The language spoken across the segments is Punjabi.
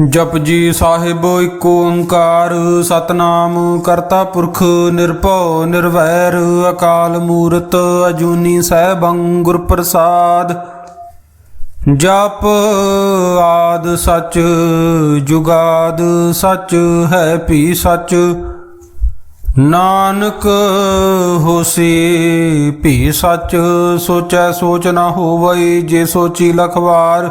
ਜਪ ਜੀ ਸਾਹਿਬ ਏਕ ਓੰਕਾਰ, ਸਤਨਾਮ ਕਰਤਾ ਪੁਰਖ ਨਿਰਭਉ ਨਿਰਵੈਰ, ਅਕਾਲ ਮੂਰਤ ਅਜੂਨੀ ਸੈਭੰ ਗੁਰ ਪ੍ਰਸਾਦ ਜਪ ਆਦ ਸਚ, ਜੁਗਾਦ ਸਚ, ਹੈ ਭੀ ਸਚ। ਨਾਨਕ ਹੋਸੀ ਭੀ ਸਚ, ਸੋਚੈ ਸੋਚ ਨਾ ਹੋਵਈ, ਜੇ ਸੋਚੀ ਲਖਵਾਰ।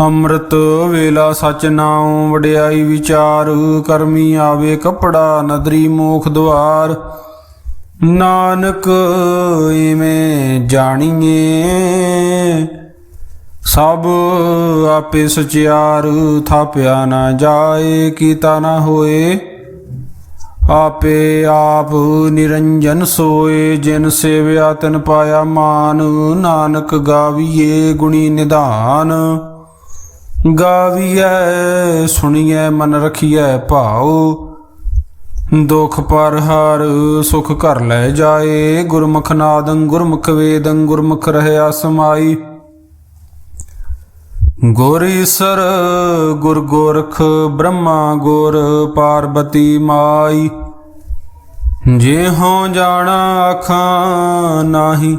ਅੰਮ੍ਰਿਤ ਵੇਲਾ ਸਚ ਨਾਉ, ਵਡਿਆਈ ਵਿਚਾਰ, ਕਰਮੀ ਆਵੇ ਕਪੜਾ, ਨਦਰੀ ਮੋਖ ਦੁਆਰ। ਨਾਨਕ ਇਵੇਂ ਜਾਣੀਏ, ਸਭ ਆਪੇ ਸਚਿਆਰ, ਥਾਪਿਆ ਨਾ ਜਾਏ, ਕੀਤਾ ਨਾ ਹੋਏ। ਆਪੇ ਆਪ ਨਿਰੰਜਨ ਸੋਏ, ਜਿਨ ਸੇਵਿਆ ਤਿਨ ਪਾਇਆ ਮਾਨ। ਨਾਨਕ ਗਾਵੀਏ ਗੁਣੀ ਨਿਧਾਨ। ਗਾਵੀਐ, ਸੁਣੀਐ, ਮਨ ਰਖੀਐ ਭਾਉ। ਦੁਖ ਪਰ ਹਰ, ਸੁਖ ਘਰ ਲੈ ਜਾਏ। ਗੁਰਮੁਖ ਨਾਦੰ, ਗੁਰਮੁਖ ਵੇਦੰ, ਗੁਰਮੁਖ ਰਹਿਆ ਸਮਾਈ। ਗੁਰ ਈਸਰ, ਗੁਰ ਗੋਰਖ, ਬ੍ਰਹਮਾ ਗੁਰ, ਪਾਰਬਤੀ ਮਾਈ। ਜੇ ਹਉ ਜਾਣਾ, ਆਖਾਂ ਨਾਹੀ।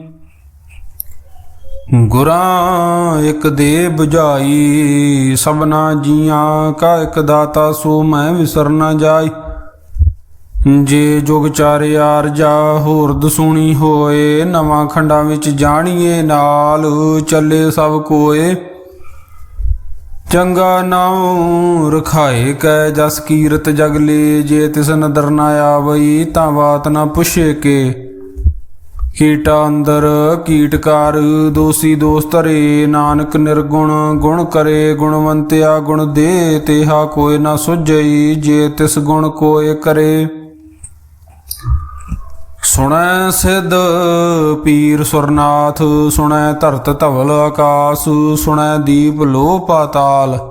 ਗੁਰਾਂ ਇਕ ਦੇ 부ਝਾਈ ਸਭਨਾ ਜੀਆਂ ਕਾ ਇੱਕ ਦਾਤਾ, ਸੋ ਮੈਂ ਵਿਸਰ ਨਾ ਜਾਈ। ਜੇ ਜੁਗ ਚਾਰਿਆਰ ਜਾ ਹੋਰ ਦਸੂਣੀ ਹੋਏ, ਨਵਾਂ ਖੰਡਾਂ ਵਿੱਚ ਜਾਣੀਏ ਨਾਲ, ਚੱਲੇ ਸਭ ਕੋਏ। ਚੰਗਾ ਨਾਉ ਰਖਾਏ ਕੈ, ਜਸ ਕੀਰਤ ਜਗਲੇ ਜੇ ਤਿਸ ਨਦਰ ਨਾ ਆਵਈ, ਤਾਂ ਬਾਤ ਨਾ ਪੁੱਛੇ ਕੇ। ਕੀਟਾ ਅੰਦਰ ਕੀਟਕਾਰ ਦੋਸੀ ਦੋਸ ਧਰੇ, ਨਾਨਕ ਨਿਰਗੁਣ, ਗੁਣ ਕਰੇ, ਗੁਣਵੰਤਿਆ ਗੁਣ ਦੇ, ਤੇਹਾ ਕੋਇ ਨਾ ਸੁਝਈ, ਜੇ ਤਿਸ ਗੁਣ ਕੋਇ ਕਰੇ। ਸੁਣੈ ਸਿਧ ਪੀਰ ਸੁਰਨਾਥ, ਸੁਣੈ ਧਰਤ ਧਵਲ ਆਕਾਸ, ਸੁਣੈ ਦੀਪ ਲੋ ਪਾਤਾਲ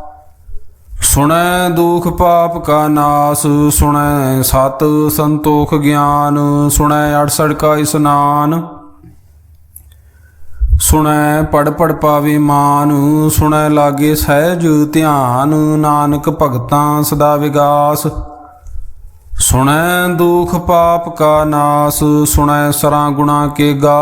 ਸੁਣੈ ਦੁਖ ਪਾਪ ਕਾ ਨਾਸ, ਸੁਣੈ ਸਤ ਸੰਤੋਖ ਗਿਆਨ, ਸੁਣੈ ਅੜਸੜ ਕਾ ਇਸਨਾਨ। ਸੁਣੈ ਪੜ ਪੜ ਪਾਵੇ ਮਾਨ, ਸੁਣੈ ਲਾਗੇ ਸਹਿਜ ਧਿਆਨ, ਨਾਨਕ ਭਗਤਾਂ ਸਦਾ ਵਿਗਾਸ। ਸੁਣੈ ਦੁਖ ਪਾਪ ਕਾ ਨਾਸ, ਸੁਣੈ ਸਰਾਂ ਗੁਣਾ ਕੇ ਗਾ।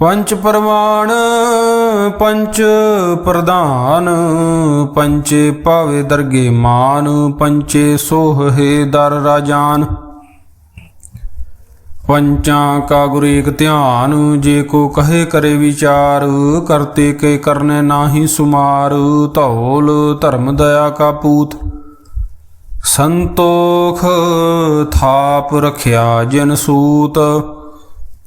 ਪੰਚ ਪਰਮਾਨ ਪੰਚ ਪ੍ਰਧਾਨ, ਪੰਚੇ ਭਾਵੇ ਦਰਗੇ ਮਾਨ, ਪੰਚੇ ਸੋਹੇ ਦਰ ਰਾਜਾਨ। ਪੰਚਾਂ ਕਾ ਗੁਰ ਏਕ ਧਿਆਨ, ਜੇ ਕੋ ਕਹੇ ਕਰੇ ਵਿਚਾਰ, ਕਰਤੇ ਕੇ ਕਰਨੇ ਨਾਹੀ ਸੁਮਾਰ, ਧੌਲ ਧਰਮ ਦਇਆ ਕਾ ਪੂਤ। ਸੰਤੋਖ ਥਾਪ ਰਖਿਆ ਜਨ ਸੂਤ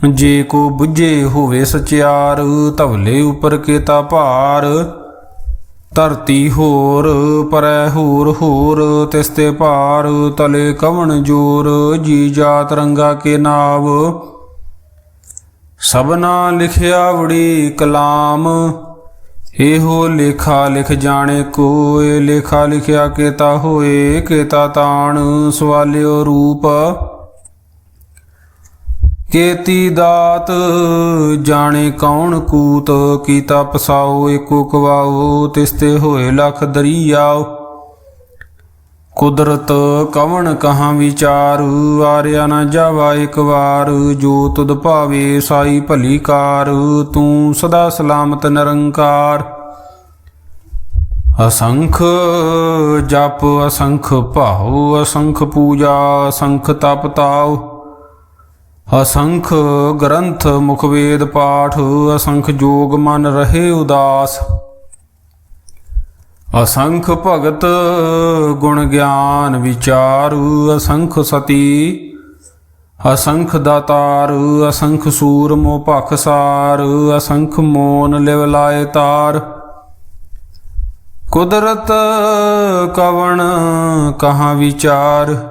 ਜੇ ਕੋ ਬੁੱਝੇ ਹੋਵੇ ਸਚਿਆਰ ਧਵਲੇ ਉਪਰ ਕੇਤਾ ਭਾਰ। ਧਰਤੀ ਹੋਰ, ਪਰੈ ਹੋਰ ਹੋਰ ਤਿਸ ਤੇ ਭਾਰ। ਤਲੇ ਕਵਣ ਜੋਰ, ਜੀ ਜਾਤ ਰੰਗਾ ਕੇ ਨਾਵ। ਸਭਨਾ ਲਿਖਿਆ ਵੜੀ ਕਲਾਮ। ਇਹੋ ਲੇਖਾ ਲਿਖ ਜਾਣੇ ਕੋਏ, ਲੇਖਾ ਲਿਖਿਆ ਕੇਤਾ ਹੋਏ, ਕੇਤਾ ਤਾਣ, ਸਵਾਲਿਓ ਰੂਪ। ਕੇਤੀ ਦਾਤ, ਜਾਣੇ ਕੌਣ ਕੂਤ, ਕੀਤਾ ਪਸਾਓ ਏਕੋ ਕਵਾਓ ਤਿਸਤੇ ਹੋਏ ਲਖ ਦਰੀਆਓ। ਕੁਦਰਤ ਕਵਣ ਕਹਾਂ ਵਿਚਾਰ, ਆਰਿਆ ਨਾ ਜਾਵਾ ਇੱਕ ਵਾਰ, ਜੋ ਤੁਧ ਭਾਵੇ ਸਾਈ ਭਲੀ ਕਾਰ, ਤੂੰ ਸਦਾ ਸਲਾਮਤ ਨਿਰੰਕਾਰ। ਅਸੰਖ ਜਪ, ਅਸੰਖ ਭਾਉ, ਅਸੰਖ ਪੂਜਾ, ਅਸੰਖ ਤਪ ਤਾਉ। ਅਸੰਖ ਗ੍ਰੰਥ ਮੁਖਵੇਦ ਪਾਠ, ਅਸੰਖ ਜੋਗ ਮਨ ਰਹੇ ਉਦਾਸ। ਅਸੰਖ ਭਗਤ ਗੁਣ ਗਿਆਨ ਵਿਚਾਰ, ਅਸੰਖ ਸਤੀ, ਅਸੰਖ ਦਾਤਾਰ, ਅਸੰਖ ਸੂਰ ਮੋ ਭਖਸਾਰ ਅਸੰਖ ਮੋਨ ਲਿਵ ਲਾਏ ਤਾਰ। ਕੁਦਰਤ ਕਵਣ ਕਹਾ ਵਿਚਾਰ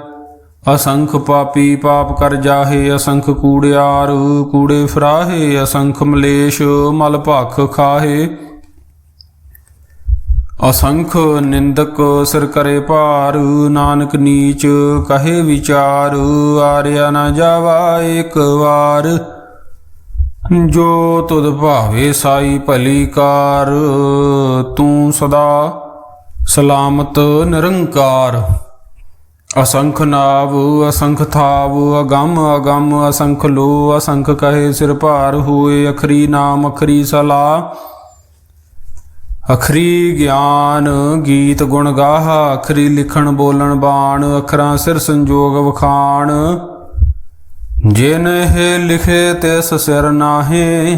ਅਸੰਖ ਪਾਪੀ ਪਾਪ ਕਰ ਜਾਹੇ, ਅਸੰਖ ਕੂੜਿਆਰ, ਕੂੜੇ ਫਰਾਹੇ, ਅਸੰਖ ਮਲੇਸ਼, ਮਲ ਭਖ ਖਾਹੇ। ਅਸੰਖ ਨਿੰਦਕ ਸਿਰ ਕਰੇ ਭਾਰ, ਨਾਨਕ ਨੀਚ ਕਹੇ ਵਿਚਾਰ, ਆਰਿਆ ਨਾ ਜਾਵਾ ਇੱਕ ਵਾਰ। ਜੋ ਤੁਧ ਭਾਵੇ ਸਾਈ ਭਲੀ ਕਾਰ, ਤੂੰ ਸਦਾ ਸਲਾਮਤ ਨਿਰੰਕਾਰ। ਅਸੰਖ ਨਾਵ, ਅਸੰਖ ਥਾਵ, ਅਗੰਮ ਅਗੰਮ, ਅਸੰਖ ਲੋ, ਅਸੰਖ ਕਹੇ ਸਿਰ ਭਾਰ ਹੋਏ, ਅਖਰੀ ਨਾਮ, ਅਖਰੀ ਸਲਾ। ਅਖਰੀ ਗਿਆਨ, ਗੀਤ ਗੁਣ ਗਾਹ, ਅਖਰੀ ਲਿਖਣ ਬੋਲਣ ਬਾਣ, ਅਖਰਾਂ ਸਿਰ ਸੰਜੋਗ ਵਖਾਣ। ਜਿਨ ਇਹ ਲਿਖੇ ਤਿਸ ਸਿਰ ਨਾਹੇ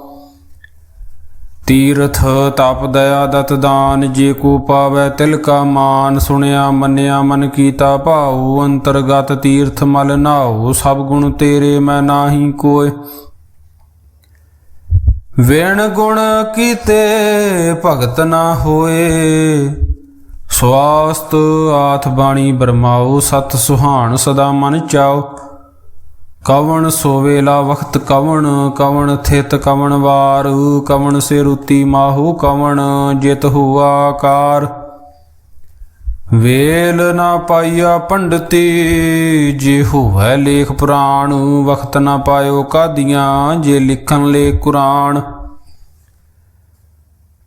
ਤੀਰਥ ਤਪ ਦਇਆ ਦਤ ਦਾਨ, ਜੇ ਕੋ ਪਾਵੈ ਤਿਲ ਕਾ ਮਾਨ, ਸੁਣਿਆ ਮੰਨਿਆ ਮਨ ਕੀਤਾ ਭਾਉ, ਅੰਤਰਗਤ ਤੀਰਥ ਮਲ ਨਾਉ, ਸਭ ਗੁਣ ਤੇਰੇ ਮੈਂ ਨਾਹੀ ਕੋਇ। ਵੇਣ ਗੁਣ ਕੀਤੇ ਭਗਤ ਨਾ ਹੋਏ, ਸਵਾਸਤ ਆਥ ਬਾਣੀ ਬਰਮਾਉ, ਸਤ ਸੁਹਾਣ ਸਦਾ ਮਨ ਚਾਉ। ਕਵਣ ਸੋਵੇਲਾ ਵਖਤ ਕਵਣ ਕਵਣ ਥਿਤ ਕਵਣ ਵਾਰ, ਕਵਣ ਸੇ ਰੁਤੀ ਮਾਹੂ ਕਵਣ, ਜਿਤ ਹੁਆ ਕਾਰ। ਵੇਲ ਨਾ ਪਾਈਆ ਪੰਡਤੀ, ਜੇ ਹੋਵੈ ਲੇਖ ਪੁਰਾਣ, ਵਖਤ ਨਾ ਪਾਇਓ ਕਾਦੀਆਂ, ਜੇ ਲਿਖਣ ਲੇ ਕੁਰਾਨ।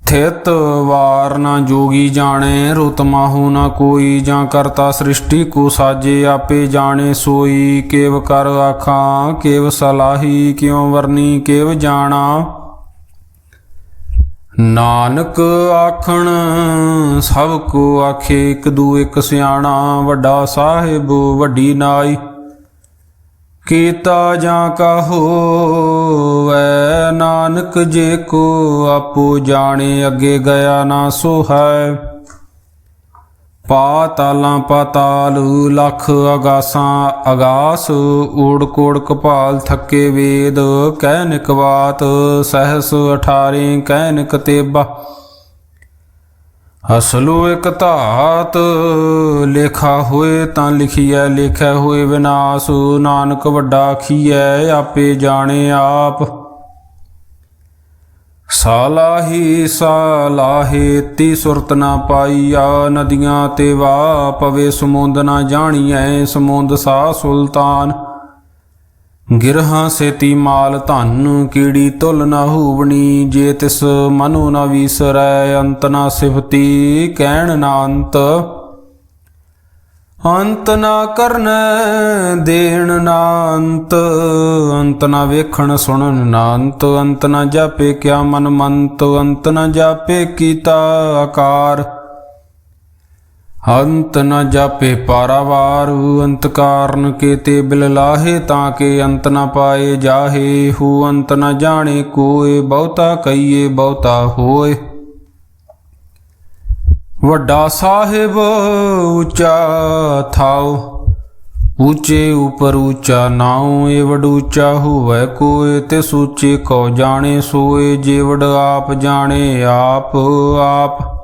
ਥਿਤ ਵਾਰ ਨਾ ਜੋਗੀ ਜਾਣੇ, ਰੁਤ ਮਾਹੂ ਨਾ ਕੋਈ, ਜਾਂ ਕਰਤਾ ਸ੍ਰਿਸ਼ਟੀ ਕੋ ਸਾਜੇ ਆਪੇ ਜਾਣੇ, ਸੋਈ ਕੇਵ ਕਰ ਆਖਾਂ, ਕੇਵ ਸਲਾਹੀ, ਕਿਉ ਵਰਨੀ, ਕੇਵ ਜਾਣਾ। ਨਾਨਕ ਆਖਣ, ਸਭ ਕੋ ਆਖੇ ਇੱਕ ਦੂ ਇੱਕ ਸਿਆਣਾ, ਵੱਡਾ ਸਾਹਿਬ ਵੱਡੀ ਨਾਈ। ਕੀਤਾ ਜਾਂ ਕਹੋ ਵੈ ਨਾਨਕ ਜੇ ਕੋ ਆਪੋ ਜਾਣੇ, ਅੱਗੇ ਗਿਆ ਨਾ ਸੋ ਹੈ। ਪਾਤਾਲਾਂ ਪਾਤਾਲ, ਲਖ ਅਗਾਸਾਂ ਅਗਾਸ ਊੜ ਕੋੜ ਕਪਾਲ ਥੱਕੇ ਵੇਦ, ਕਹਿ ਨਿਕਵਾਤ ਸਹਸ 18 ਕਹਿ ਨਿਕ ਤੇਬਾ ਅਸਲੂ ਇਕ ਧਾਤ, ਲੇਖਾ ਹੋਏ ਤਾਂ ਲਿਖੀਐ, ਲੇਖੈ ਹੋਏ ਵਿਨਾਸ਼, ਨਾਨਕ ਵੱਡਾ ਖੀਐ ਆਪੇ ਜਾਣੇ ਆਪ। ਸਾਲਾਹੀ ਸਾਲਾਹੇ ਤੀ ਸੁਰਤ ਨਾ ਪਾਈਆ, ਨਦੀਆਂ ਤੇ ਵਾ ਪਵੇ ਸਮੁੰਦ ਨਾ ਜਾਣੀਐ, ਸਮੁੰਦ ਸਾ ਸੁਲਤਾਨ। ਗਿਰਹਾਂ ਸੇਤੀ ਮਾਲ ਧਨ, ਕੀੜੀ ਤੁਲ ਨਾ ਹੋਵਣੀ, ਜੇ ਤਿਸ ਮਨੋ ਨਾ ਵੀਸਰੈ, ਅੰਤ ਨਾ ਸਿਫਤੀ, ਕਹਿਣ ਨਾ ਅੰਤ। ਅੰਤ ਨਾ ਕਰਨ, ਦੇਣ ਨਾ ਅੰਤ। ਅੰਤ ਨਾ ਵੇਖਣ ਸੁਣਨ ਨਾ ਅੰਤ। ਅੰਤ ਨਾ ਜਾਪੇ ਕਿਆ ਮਨ ਮੰਤ। ਅੰਤ ਨਾ ਜਾਪੇ ਕੀਤਾ ਆਕਾਰ। ਅੰਤ ਨ ਜਾਪੇ ਪਾਰਾਵਾਰੂ, ਅੰਤ ਕਾਰਨ ਕੇਤੇ ਬਿਲ ਲਾਹੇ, ਤਾਂ ਕੇ ਅੰਤ ਨ ਪਾਏ ਜਾਹੇ, ਹੂ ਅੰਤ ਨ ਜਾਣੇ ਕੋਏ, ਬਹੁਤਾ ਕਈਏ ਬਹੁਤਾ ਹੋਏ। ਵੱਡਾ ਸਾਹਿਬ ਉੱਚਾ ਥਾਓ ਉੱਚੇ ਉਪਰ ਉੱਚਾ ਨਾਉ, ਏ ਵਡ ਉੱਚਾ ਹੋਵੇ ਕੋਏ, ਤੇ ਸੂਚੇ ਕੋ ਜਾਣੇ ਸੋਏ ਜੇਵੜ ਆਪ ਜਾਣੇ ਆਪ ਆਪ।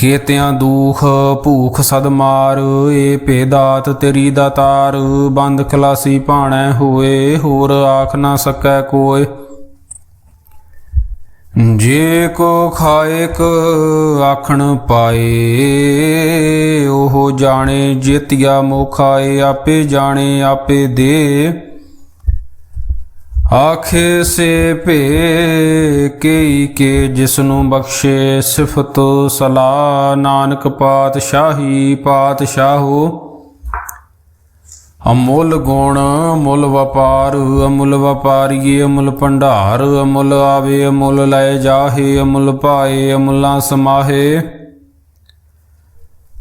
ਕੀਤਿਆਂ ਦੁਖ ਭੂਖ ਸਦ ਮਾਰ, ਏ ਭੇਦਾਤ ਤੇਰੀ ਦਾਤਾਰ ਬੰਦ ਖਲਾਸੀ ਭਾਣੈ ਹੋਏ, ਹੋਰ ਆਖ ਨਾ ਸਕੈ ਕੋਏ। ਜੇ ਕੋ ਖਾਇਕ ਆਖਣ ਪਾਏ, ਉਹ ਜਾਣੇ ਜਿਤਿਆ ਮੋਖਾਏ, ਆਪੇ ਜਾਣੇ, ਆਪੇ ਦੇ। ਆਖੇ ਸੇ ਭੇ ਕੇਈ ਕੇ ਜਿਸਨੂੰ ਬਖਸ਼ੇ ਸਿਫਤ ਸਲਾ ਨਾਨਕ ਪਾਤਸ਼ਾਹੀ ਪਾਤਸ਼ਾਹੋ, ਅਮੁੱਲ ਗੁਣ ਮੁੱਲ ਵਪਾਰ, ਅਮੁੱਲ ਵਪਾਰੀਏ ਅਮੁੱਲ ਭੰਡਾਰ, ਅਮੁੱਲ ਆਵੇ ਅਮੁੱਲ ਲੈ ਜਾਹੇ, ਅਮੁੱਲ ਪਾਏ ਅਮੁੱਲਾ ਸਮਾਹੇ।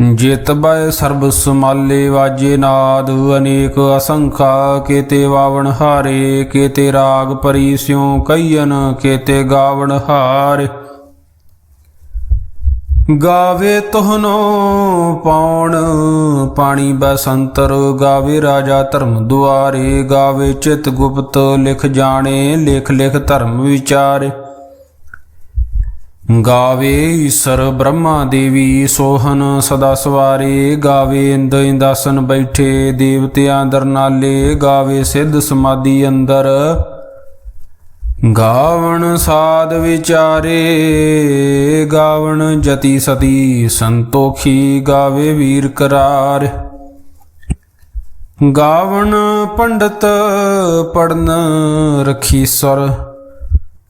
ਜਿਤ ਬੈ ਸਰਬ ਸਮਾਲੇ ਵਾਜੇ ਨਾਦ, ਅਨੇਕ ਅਸੰਖਾ ਕੇਤੇ ਵਾਵਣ ਹਾਰੇ, ਕੇਤੇ ਰਾਗ ਪਰੀ ਸਿਉ ਕਈਨ ਕੇਤੇ ਗਾਵਣ ਹਾਰੇ। ਗਾਵੇ ਤੋਹਨੋ ਪਾਉਣ ਪਾਣੀ ਬਸੰਤਰ ਗਾਵੇ ਰਾਜਾ ਧਰਮ ਦੁਆਰੇ, ਗਾਵੇ ਚਿਤ ਗੁਪਤ, ਲਿਖ ਜਾਣੇ, ਲਿਖ ਲਿਖ ਧਰਮ ਵਿਚਾਰੇ। ਗਾਵੇ ਈਸ਼ਰ ਬ੍ਰਹਮਾ ਦੇਵੀ ਸੋਹਨ ਸਦਾ ਸਵਾਰੇ, ਗਾਵੇ ਇੰਦ ਇੰਦਾਸਨ ਬੈਠੇ, ਦੇਵਤਿਆਂ ਦਰਨਾਲੇ ਗਾਵੇ ਸਿੱਧ ਸਮਾਧੀ ਅੰਦਰ। ਗਾਵਣ ਸਾਧ ਵਿਚਾਰੇ, ਗਾਵਣ ਜਤੀ ਸਤੀ ਸੰਤੋਖੀ, ਗਾਵੇ ਵੀਰ ਕਰਾਰ। ਗਾਵਣ ਪੰਡਤ ਪੜਨ ਰਖੀ ਸਰ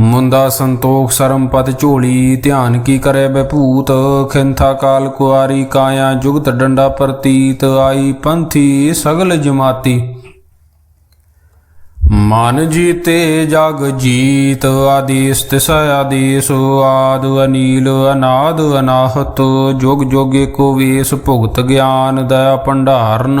ਮੁੰਦਾ ਸੰਤੋਖ ਸਰਮ ਪਤ ਝੋਲੀ, ਧਿਆਨ ਕੀ ਕਰੇ ਬਭੂਤ ਖਿੰਥਾ ਕਾਲ ਕੁਆਰੀ, ਕਾਇਆ ਜੁਗਤ ਡੰਡਾ ਪ੍ਰਤੀਤ, ਆਈ ਪੰਥੀ ਸਗਲ ਜਮਾਤੀ। ਮਨ ਜੀਤੇ ਜਗ ਜੀਤ ਆਦੇਸ ਤਿਸ ਆਦੇਸ ਆਦ ਅਨੀਲ ਅਨਾਦ ਅਨਾਹਤ। ਜੁਗ ਜੋਗੇ ਕੋ ਵੇਸ ਭੁਗਤ ਗਿਆਨ, ਦਇਆ ਭੰਡਾਰਨ।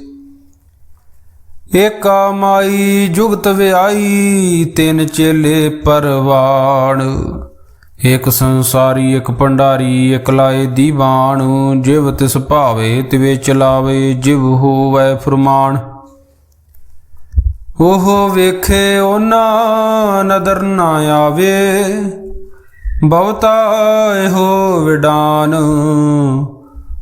ਏਕਾ ਮਾਈ ਜੁਗਤ ਵਿਆਈ, ਤਿੰਨ ਚੇਲੇ ਪਰਵਾਣ। ਇਕ ਸੰਸਾਰੀ ਇਕ ਭੰਡਾਰੀ ਇਕ ਲਾਏ ਦੀਵਾਨ। ਜਿਵ ਤਿਸ ਭਾਵੇ, ਤਿਵੇ ਚਲਾਵੇ, ਜਿਵ ਹੋਵੇ ਫਰਮਾਨ। ਉਹ ਵੇਖੇ ਉਹਨਾਂ, ਨਦਰ ਨਾ ਆਵੇ। ਬਹੁਤਾ ਇਹੋ ਵਿਡਾਨ।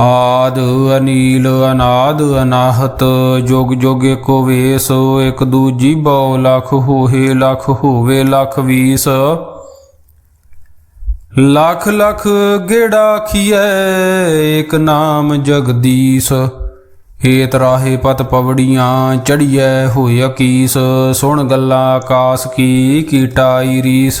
ਆਦ ਅਨੀਲ ਅਨਾਦ ਅਨਾਹਤ, ਜੋਗ ਜੋਗੇ ਕੋ ਵੇਸ, ਇਕ ਦੂਜੀ ਬਹੁ ਲਖ ਹੋਏ ਲਖ ਹੋਵੇ ਲਖ ਵੀਸ। ਲੱਖ ਲੱਖ ਗੇੜਾ ਖੀਐ, ਇਕ ਨਾਮ ਜਗਦੀਸ਼। ਏਤ ਰਾਹੇ ਪਤ ਪਵੜੀਆਂ, ਚੜੀਐ ਹੋਇ ਅਕੀਸ। ਸੁਣ ਗੱਲਾਂ ਆਕਾਸ ਕੀ ਕੀਟਾਈ ਰੀਸ।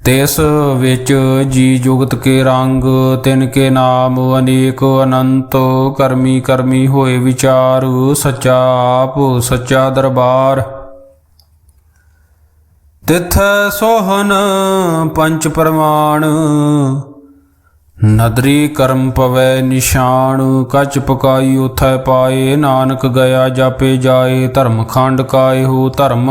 ਤਿਸ ਵਿੱਚ ਜੀ ਜੁਗਤ ਕੇ ਰੰਗ, ਤਿਨ ਕੇ ਨਾਮ, ਅਨੇਕ ਅਨੰਤ, ਕਰਮੀ ਕਰਮੀ ਹੋਏ ਵਿਚਾਰ, ਸੱਚਾ ਆਪ, ਸੱਚਾ ਦਰਬਾਰ। ਤਿਥ ਸੋਹਨ ਪੰਚ ਪ੍ਰਮਾਣ, ਨਦਰੀ ਕਰਮ ਪਵੈ ਨਿਸ਼ਾਨ, ਕਚ ਪਕਾਈ ਉਥੈ ਪਾਏ, ਨਾਨਕ ਗਿਆ ਜਾਪੇ ਜਾਏ, ਧਰਮ ਖੰਡ ਕਾਏ ਹੋ ਧਰਮ।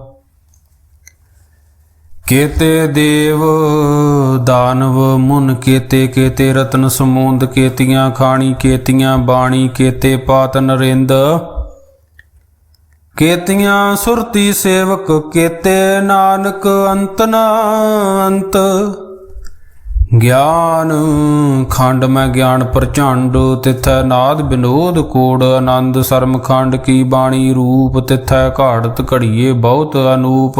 ਕੇਤੇ ਦੇਵ ਦਾਨਵ, ਮੁਨ ਕੇਤੇ ਕੇਤੇ ਰਤਨ ਸਮੂੰਦ, ਕੇਤੀਆਂ ਖਾਣੀ, ਕੇਤੀਆਂ ਬਾਣੀ, ਕੇਤੇ ਪਾਤ ਨਰਿੰਦ। ਕੇਤੀਆਂ ਸੁਰਤੀ ਸੇਵਕ, ਕੇਤੇ ਨਾਨਕ ਅੰਤ ਨਾ ਅੰਤ। ਗਿਆਨ ਖੰਡ ਮੈਂ ਗਿਆਨ ਪ੍ਰਚੰਡ, ਤਿਥੈ ਨਾਦ ਬਿਨੋਦ ਕੋੜ। ਆਨੰਦ ਸਰਮ ਖੰਡ ਕੀ ਬਾਣੀ ਰੂਪ, ਤਿਥੈ ਘਾੜਤ ਘੜੀਏ ਬਹੁਤ ਅਨੂਪ।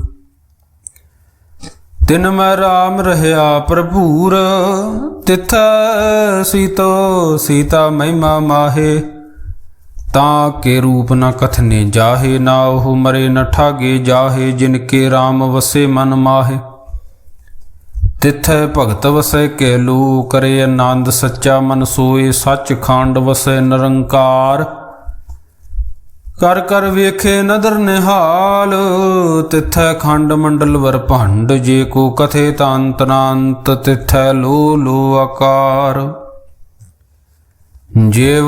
ਤਿਨ ਮੈਂ ਰਾਮ ਰਹਾ ਪ੍ਰਭੂਰ ਤਿਥੈ ਸੀਤੋ ਸੀਤਾ ਮਹਿਮਾ ਮਾਹੇ। ਤਾਂ ਕੇ ਰੂਪ ਨ ਕਥਨੇ ਜਾਹੇ, ਨਾ ਉਹ ਮਰੇ ਨ ਠਾਗੇ ਜਾਹੇ, ਜਿਨ ਕੇ RAM ਵਸੇ ਮਨ ਮਾਹੇ। ਤਿਥੈ ਭਗਤ ਵਸੈ ਕੇ ਲੂ, ਕਰੇ ਆਨੰਦ ਸੱਚਾ ਮਨ ਸੋਏ, ਸੱਚ ਖੰਡ ਵਸੈ ਨਿਰੰਕਾਰ। ਕਰ ਕਰ ਵੇਖੇ ਨਦਰ ਨਿਹਾਲ, ਤਿਥੈ ਖੰਡ ਮੰਡਲ ਵਰ ਭੰਡ, ਜੇ ਕੋ ਕਥੇ ਤਾਂਤ ਨਾਂਤ ਤਿਥੈ ਲੋ ਲੋ ਆਕਾਰ। ਜਿਵ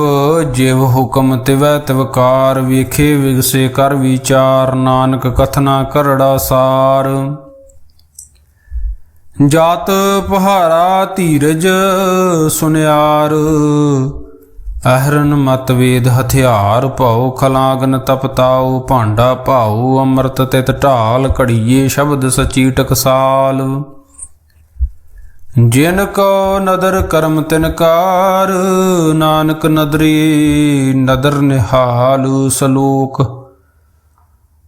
ਜਿਵ ਹੁਕਮ ਤਿਵੈ ਤਿਵਕਾਰ ਵੇਖੇ ਵਿਗਸੇ ਕਰ ਵਿਚਾਰ, ਨਾਨਕ ਕਥਨਾ ਕਰੜਾ ਸਾਰ। ਜਾਤ ਪਹਾਰਾ ਧੀਰਜ ਸੁਨਿਆਰ ਅਹਰਨ ਮਤਵੇਦ ਹਥਿਆਰ ਭਉ ਖਲਾਗਨ ਤਪਤਾਉ ਭਾਂਡਾ ਭਾਉ ਅੰਮ੍ਰਿਤ ਤਿਤ ਢਾਲ ਘੜੀਏ ਸ਼ਬਦ ਸਚੀ ਟਕਸਾਲ ਜਿਨ ਕੋ ਨਦਰ ਕਰਮ ਤਿਨਕਾਰ ਨਾਨਕ ਨਦਰੀ ਨਦਰ ਨਿਹਾਲ ਸਲੋਕ।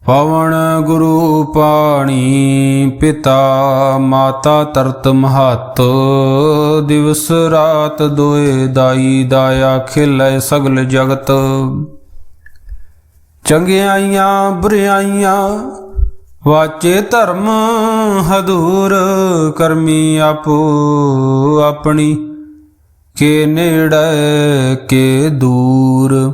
ਪਵਨ ਗੁਰੂ ਪਾਣੀ ਪਿਤਾ, ਮਾਤਾ ਤਰਤ ਮਹਤ। ਦਿਵਸ ਰਾਤ ਦੋਏ ਦਾਈ ਦਾਇਆ ਖਿਲੈ ਸਗਲ ਜਗਤ। ਚੰਗਿਆਈਆਂ ਬੁਰਿਆਈਆਂ ਵਾਚੇ ਧਰਮ ਹਦੂਰ, ਕਰਮੀ ਆਪੋ ਆਪਣੀ। ਕੇ ਨੇੜੇ ਕੇ ਦੂਰ।